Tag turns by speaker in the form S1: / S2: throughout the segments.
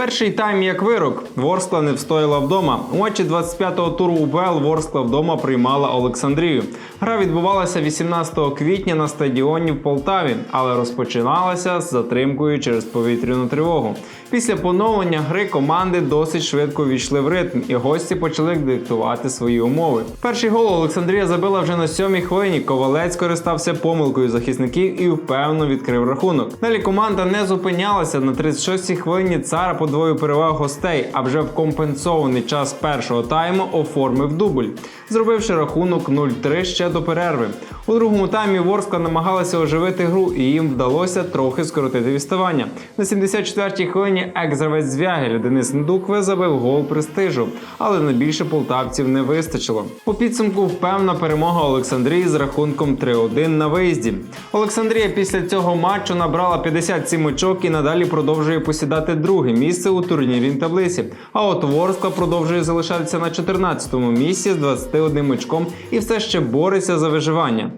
S1: Перший тайм як вирок. Ворскла не встояла вдома. У матчі 25-го туру УПЛ Ворскла вдома приймала Олександрію. Гра відбувалася 18 квітня на стадіоні в Полтаві, але розпочиналася з затримкою через повітряну тривогу. Після поновлення гри команди досить швидко війшли в ритм, і гості почали диктувати свої умови. Перший гол Олександрія забила вже на сьомій хвилині. Ковалець користався помилкою захисників і впевнено відкрив рахунок. Далі команда не зупинялася на 36-й хвилині. Цара подвоїв переваг гостей, а вже в компенсований час першого тайму оформив дубль, зробивши рахунок 0-3 ще до перерви. У другому таймі Ворскла намагалася оживити гру, і їм вдалося трохи скоротити відставання. На 74-й хвилині екс-гравець Звягеля Денис Ndukwe забив гол престижу, але на більше полтавців не вистачило. У підсумку впевнена перемога Олександрії з рахунком 3-1 на виїзді. Олександрія після цього матчу набрала 57 очок і надалі продовжує посідати друге місце у турнірній таблиці. А от Ворскла продовжує залишатися на 14-му місці з 21 очком і все ще бореться за виживання.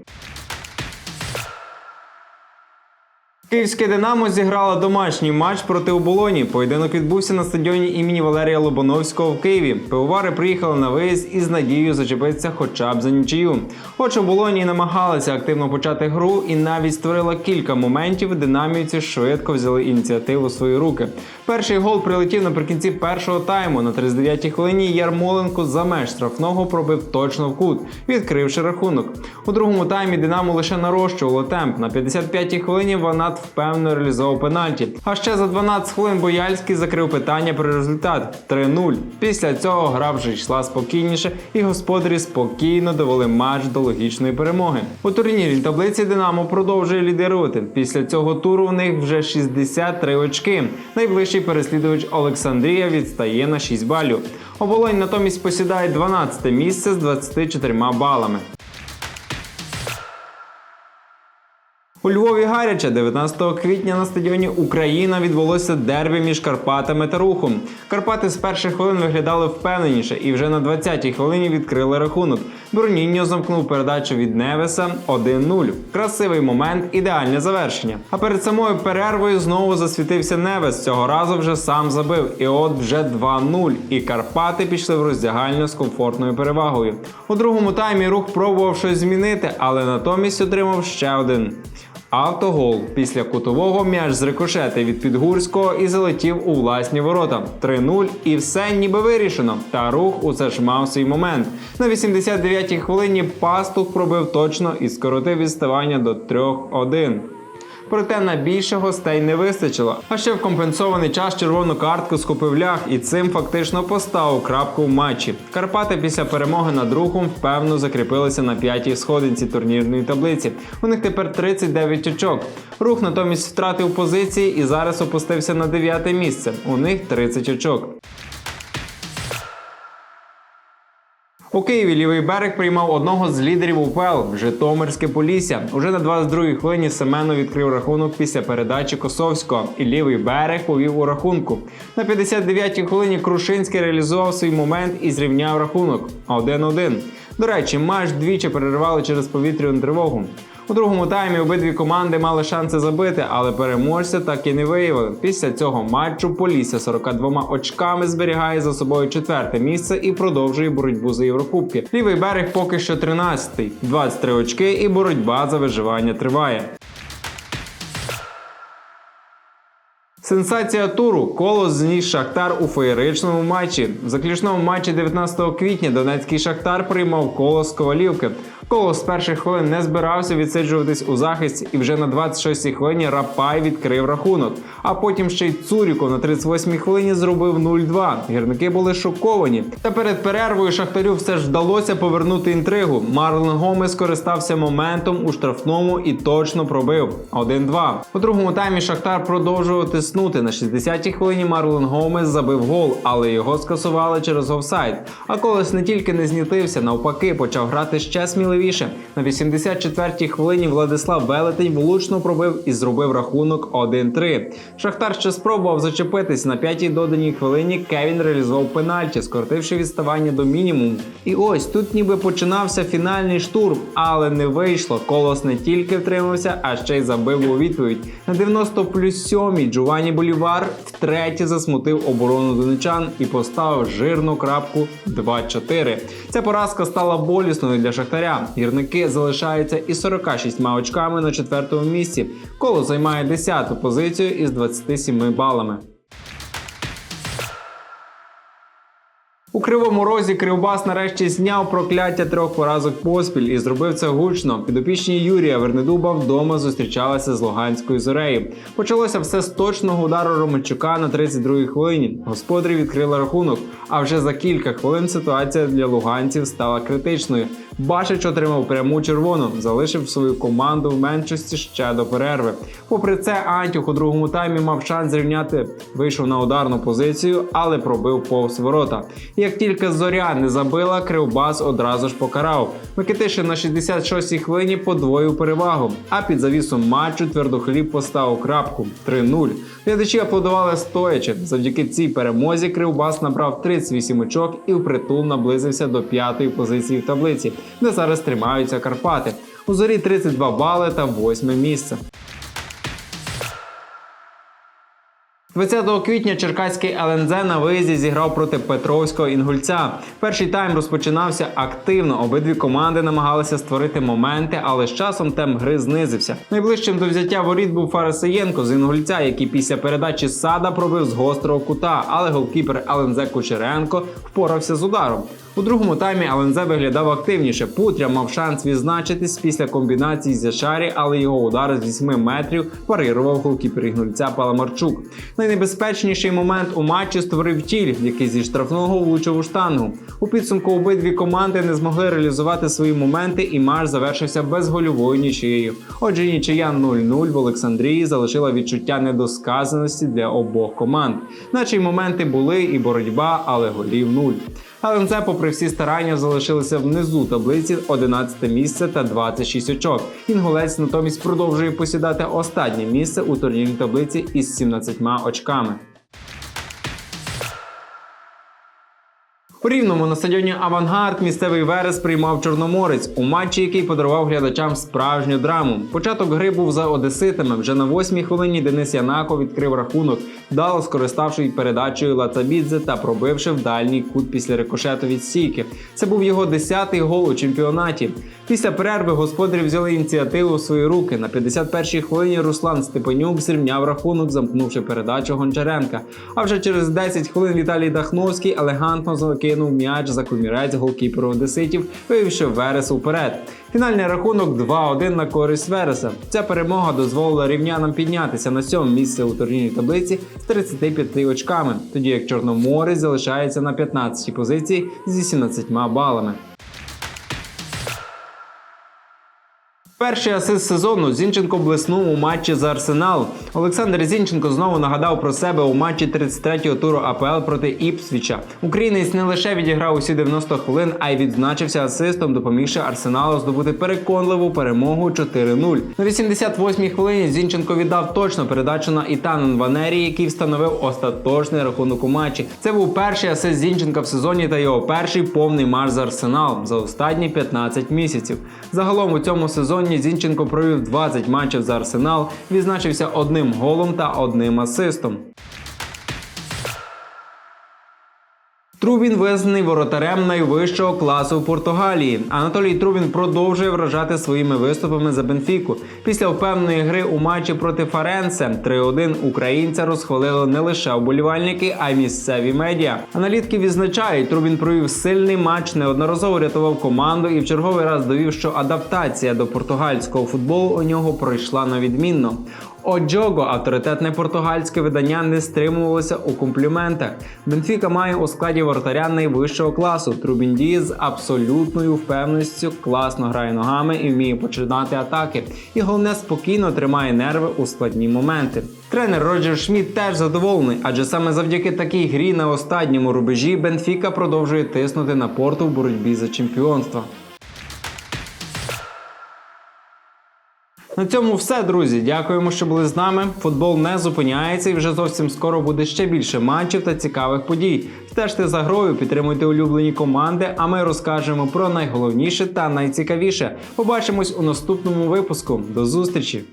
S1: Київське Динамо зіграло домашній матч проти оболоні. Поєдинок відбувся на стадіоні імені Валерія Лобановського в Києві. Пивовари приїхали на виїзд із надією зачепитися хоча б за нічию. Хоч оболоні намагалися активно почати гру і навіть створила кілька моментів, динамівці швидко взяли ініціативу в свої руки. Перший гол прилетів наприкінці першого тайму. На 39-й хвилині Ярмоленко за меж штрафного пробив точно в кут, відкривши рахунок. У другому таймі Динамо лише нарощувало темп. На 55-й хвилині Ванат впевнено реалізував пенальті. А ще за 12 хвилин Бояльський закрив питання про результат 3-0. Після цього гра вже йшла спокійніше, і господарі спокійно довели матч до логічної перемоги. У турнірній таблиці Динамо продовжує лідерувати. Після цього туру в них вже 63 очки. Найближчий переслідувач Олександрія відстає на 6 балів. Оболонь натомість посідає 12 місце з 24 балами. У Львові гаряче 19 квітня на стадіоні Україна відбулося дербі між Карпатами та Рухом. Карпати з перших хвилин виглядали впевненіше і вже на 20-й хвилині відкрили рахунок. Броніньо замкнув передачу від Невеса 1-0. Красивий момент, ідеальне завершення. А перед самою перервою знову засвітився Невес. Цього разу вже сам забив. І от вже 2-0. І Карпати пішли в роздягальню з комфортною перевагою. У другому таймі рух пробував щось змінити, але натомість отримав ще один. Автогол після кутового м'яч зрикошетив від Підгурського і залетів у власні ворота. 3-0 і все ніби вирішено. Та рух усе ж мав свій момент. На 89-й хвилині пастух пробив точно і скоротив відставання до 3-1. Проте на більше гостей не вистачило. А ще в компенсований час червону картку схопив лях і цим фактично поставив крапку в матчі. Карпати після перемоги над рухом впевно закріпилися на п'ятій сходинці турнірної таблиці. У них тепер 39 очок. Рух натомість втратив позиції і зараз опустився на дев'яте місце. У них 30 очок. У Києві лівий берег приймав одного з лідерів УПЛ Житомирське Полісся. Уже на 22-й хвилині Семенов відкрив рахунок після передачі Косовського, і лівий берег повів у рахунку. На 59-й хвилині Крушинський реалізував свій момент і зрівняв рахунок 1-1. До речі, матч двічі переривали через повітряну тривогу. У другому таймі обидві команди мали шанси забити, але переможця так і не виявили. Після цього матчу Полісся 42 очками зберігає за собою четверте місце і продовжує боротьбу за Єврокубки. Лівий берег поки що 13-й, 23 очки, і боротьба за виживання триває. Сенсація туру колос зніс Шахтар у феєричному матчі. В заключному матчі 19 квітня Донецький Шахтар приймав колос Ковалівки. Колос з перших хвилин не збирався відсиджуватись у захисті, і вже на 26-й хвилині Рапай відкрив рахунок. А потім ще й Цуріков на 38-й хвилині зробив 0-2. Гірники були шоковані. Та перед перервою Шахтарю все ж вдалося повернути інтригу. Марлен Гомес скористався моментом у штрафному і точно пробив 1-2. У другому таймі Шахтар продовжував тиснути. На 60-й хвилині Марлен Гомес забив гол, але його скасували через офсайд. А колес не тільки не знітився, навпаки, почав грати ще сміливіше. На 84-й хвилині Владислав Велетень влучно пробив і зробив рахунок 1-3. Шахтар ще спробував зачепитись на п'ятій доданій хвилині. Кевін реалізував пенальті, скоротивши відставання до мінімуму. І ось тут ніби починався фінальний штурм, але не вийшло. Колос не тільки втримався, а ще й забив у відповідь. На 90 плюс 7 Джованні Болівар втретє засмутив оборону донечан і поставив жирну крапку 2-4. Ця поразка стала болісною для Шахтаря. Гірники залишаються із 46 очками на четвертому місці. Коло займає 10-ту позицію із 27 балами. У кривому розі Кривбас нарешті зняв прокляття трьох поразок поспіль і зробив це гучно. Підопічні Юрія Вернедуба вдома зустрічалися з Луганською зорею. Почалося все з точного удару Романчука на 32-й хвилині. Господарі відкрили рахунок. А вже за кілька хвилин ситуація для луганців стала критичною. Башич отримав пряму червону, залишив свою команду в меншості ще до перерви. Попри це, Антюх у другому таймі мав шанс зрівняти, вийшов на ударну позицію, але пробив повз ворота. Як тільки зоря не забила, Кривбас одразу ж покарав. Микитишин на 66-й хвилині подвоїв перевагу. А під завісом матчу твердохліб поставив крапку 3-0. Глядачі аплодували стоячи. Завдяки цій перемозі Кривбас набрав 38 очок і впритул наблизився до п'ятої позиції в таблиці, де зараз тримаються Карпати. У зорі 32 бали та 8 місце. 20 квітня Черкаський ЛНЗ на виїзді зіграв проти Петровського інгульця. Перший тайм розпочинався активно. Обидві команди намагалися створити моменти, але з часом темп гри знизився. Найближчим до взяття воріт був Фарисеєнко з інгульця, який після передачі сада пробив з гострого кута, але голкіпер ЛНЗ Кучеренко впорався з ударом. У другому таймі ЛНЗ виглядав активніше. Путря мав шанс відзначитись після комбінації з Яшарі, але його удар з 8 метрів парирував голкіпер інгульця Паламарчук. Найнебезпечніший момент у матчі створив тіль, який зі штрафного влучив у штангу. У підсумку обидві команди не змогли реалізувати свої моменти, і матч завершився безгольовою нічиєю. Отже, нічия 0-0 в Олександрії залишила відчуття недосказаності для обох команд. Наче й моменти були і боротьба, але голів нуль. ЛНЗ, попри всі старання, залишилися внизу таблиці 11 місце та 26 очок. Інгулець натомість продовжує посідати останнє місце у турнірній таблиці із 17 очками. У рівному на стадіоні Авангард місцевий Верес приймав Чорноморець у матчі, який подарував глядачам справжню драму. Початок гри був за одеситами. Вже на восьмій хвилині Денис Янако відкрив рахунок, вдало скориставшись передачею Лацабідзе та пробивши в дальній кут після рикошету від стійки. Це був його десятий гол у чемпіонаті. Після перерви господарі взяли ініціативу в свої руки. На 51-й хвилині Руслан Степанюк зрівняв рахунок, замкнувши передачу Гончаренка. А вже через 10 хвилин Віталій Дахновський елегантно закинув м'яч за комірець голкіперу Одеситів, вивівши Верес уперед. Фінальний рахунок 2-1 на користь Вереса. Ця перемога дозволила рівнянам піднятися на сьоме місце у турнірній таблиці з 35 очками, тоді як Чорноморець залишається на 15-й позиції з 18 балами. Перший асист сезону Зінченко блиснув у матчі за Арсенал. Олександр Зінченко знову нагадав про себе у матчі 33-го туру АПЛ проти Іпсвіча. Українець не лише відіграв усі 90 хвилин, а й відзначився асистом, допомігши Арсеналу здобути переконливу перемогу 4-0. На 88-й хвилині Зінченко віддав точно передачу на Ітан Ванері, який встановив остаточний рахунок у матчі. Це був перший асист Зінченка в сезоні та його перший повний матч за Арсенал за останні 15 місяців. Загалом у цьому сезоні Зінченко провів 20 матчів за Арсенал, відзначився одним голом та одним асистом. Трубін визнаний воротарем найвищого класу в Португалії. Анатолій Трубін продовжує вражати своїми виступами за Бенфіку. Після впевненої гри у матчі проти Фаренце 3-1 українця розхвалили не лише вболівальники, а й місцеві медіа. Аналітики відзначають, Трубін провів сильний матч, неодноразово рятував команду і в черговий раз довів, що адаптація до португальського футболу у нього пройшла на відмінно. Оджого, авторитетне португальське видання, не стримувалося у компліментах. Бенфіка має у складі вратаря найвищого класу. Трубін діє з абсолютною впевненістю, класно грає ногами і вміє починати атаки. І головне спокійно тримає нерви у складні моменти. Тренер Роджер Шміт теж задоволений, адже саме завдяки такій грі на останньому рубежі Бенфіка продовжує тиснути на порту в боротьбі за чемпіонство. На цьому все, друзі. Дякуємо, що були з нами. Футбол не зупиняється і вже зовсім скоро буде ще більше матчів та цікавих подій. Стежте за грою, підтримуйте улюблені команди, а ми розкажемо про найголовніше та найцікавіше. Побачимось у наступному випуску. До зустрічі!